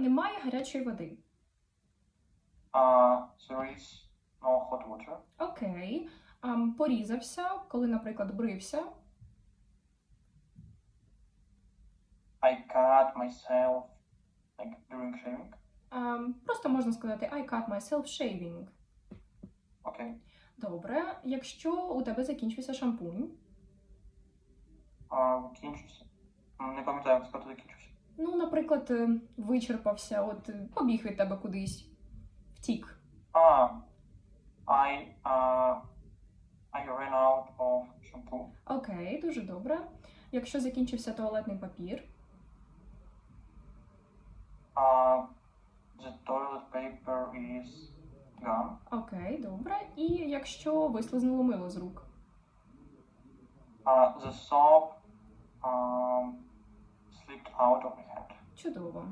немає гарячої води. Uh, there is no hot water. Окей. Ам, порізався, коли, наприклад, брився. I cut myself like during shaving. Ам, просто можна сказати I cut myself shaving. Okay. Добре. Якщо у тебе закінчився шампунь, Uh, закінчився. Не пам'ятаю, як сказати закінчився. Ну, наприклад, е, вичерпався, от е, побіг від тебе кудись, втік. Ah, I uh, I ran out of shampoo. Окей, дуже добре. Якщо закінчився туалетний папір, Uh, the toilet paper is gone. окей, добре. І якщо вислизнуло мило з рук. Uh, the soap um, slipped out of my. Чудово.